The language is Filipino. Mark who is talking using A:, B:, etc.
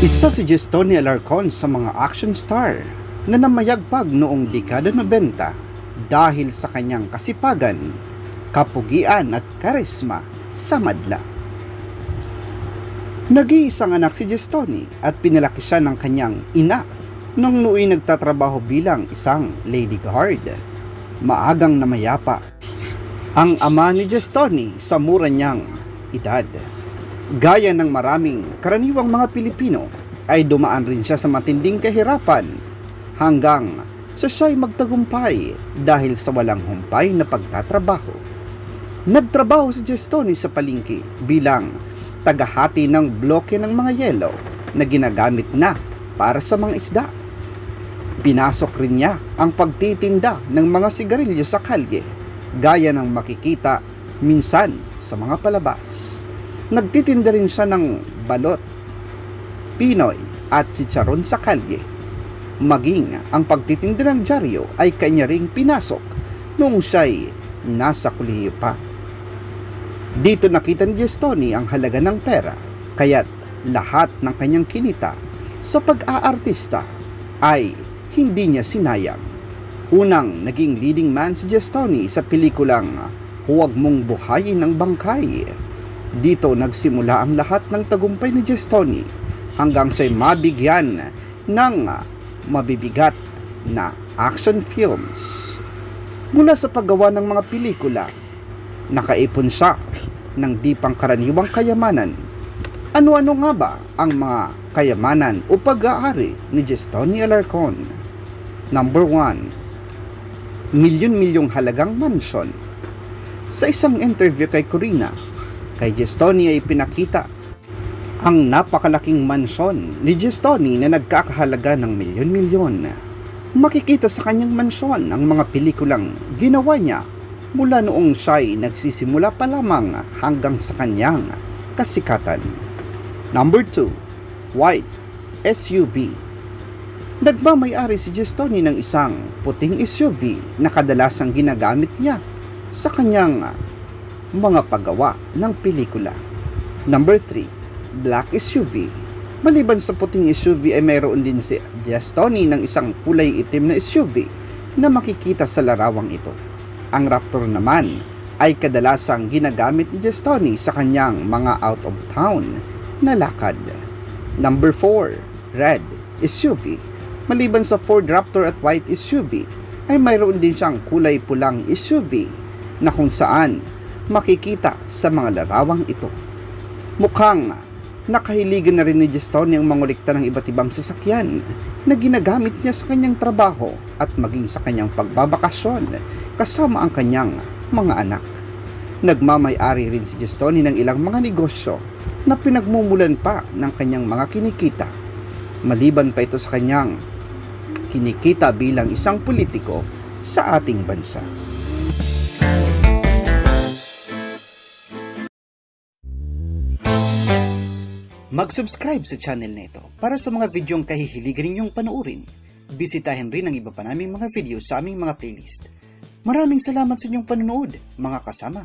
A: Isa si Gestoni Alarcon sa mga action star na namayagpag noong dekada 90 dahil sa kanyang kasipagan, kapugian at karisma sa madla. Nag-iisang anak si Gestoni at pinalaki siya ng kanyang ina nung nooy nagtatrabaho bilang isang lady guard. Maagang namayapa ang ama ni Gestoni sa mura niyang edad. Gaya ng maraming karaniwang mga Pilipino ay dumaan rin siya sa matinding kahirapan hanggang sa siya'y magtagumpay dahil sa walang humpay na pagtatrabaho. Nagtrabaho si Gestoni sa palingki bilang tagahati ng bloke ng mga yelo na ginagamit na para sa mga isda. Pinasok rin niya ang pagtitinda ng mga sigarilyo sa kalye gaya ng makikita minsan sa mga palabas. Nagtitinda rin siya ng balot, pinoy at chicharon sa kalye. Maging ang pagtitinda ng dyaryo ay kanya ring pinasok noong siya'y nasa kuliyo pa. Dito nakita ni Gestoni ang halaga ng pera, kaya't lahat ng kanyang kinita sa pag-aartista ay hindi niya sinayang. Unang naging leading man si Gestoni sa pelikulang Huwag mong buhayin ng bangkay. Dito nagsimula ang lahat ng tagumpay ni Gestoni hanggang siya'y mabigyan ng mabibigat na action films. Mula sa paggawa ng mga pelikula, nakaipon siya ng di pangkaraniwang kayamanan. Ano-ano nga ba ang mga kayamanan o pag-aari ni Gestoni Alarcon? Number 1. Milyon-milyong halagang mansion. Sa isang interview kay Corina, kay Gestoni ay pinakita ang napakalaking mansyon ni Gestoni na nagkakahalaga ng milyon-milyon. Makikita sa kanyang mansyon ang mga pelikulang ginawa niya mula noong siya'y nagsisimula pa lamang hanggang sa kanyang kasikatan. Number 2. White SUV Nagmamayari si Gestoni ng isang puting SUV na kadalasang ginagamit niya sa kanyang mga paggawa ng pelikula. Number 3. Black SUV Maliban sa puting SUV ay mayroon din si Gestoni ng isang kulay itim na SUV na makikita sa larawang ito. Ang Raptor naman ay kadalasang ginagamit ni Gestoni sa kanyang mga out of town na lakad. Number 4, red SUV. Maliban sa Ford Raptor at white SUV, ay mayroon din siyang kulay pulang SUV na kung saan makikita sa mga larawang ito. Mukhang nakahiligan na rin ni Gestoni ang mangulikta ng iba't ibang sasakyan na ginagamit niya sa kanyang trabaho at maging sa kanyang pagbabakasyon kasama ang kanyang mga anak. Nagmamay-ari rin si Gestoni ng ilang mga negosyo na pinagmumulan pa ng kanyang mga kinikita. Maliban pa ito sa kanyang kinikita bilang isang politiko sa ating bansa. Mag-subscribe sa channel na ito para sa mga videong kahihiligan ninyong panoorin. Bisitahin rin ang iba pa naming mga video sa aming mga playlist. Maraming salamat sa inyong panonood, mga kasama.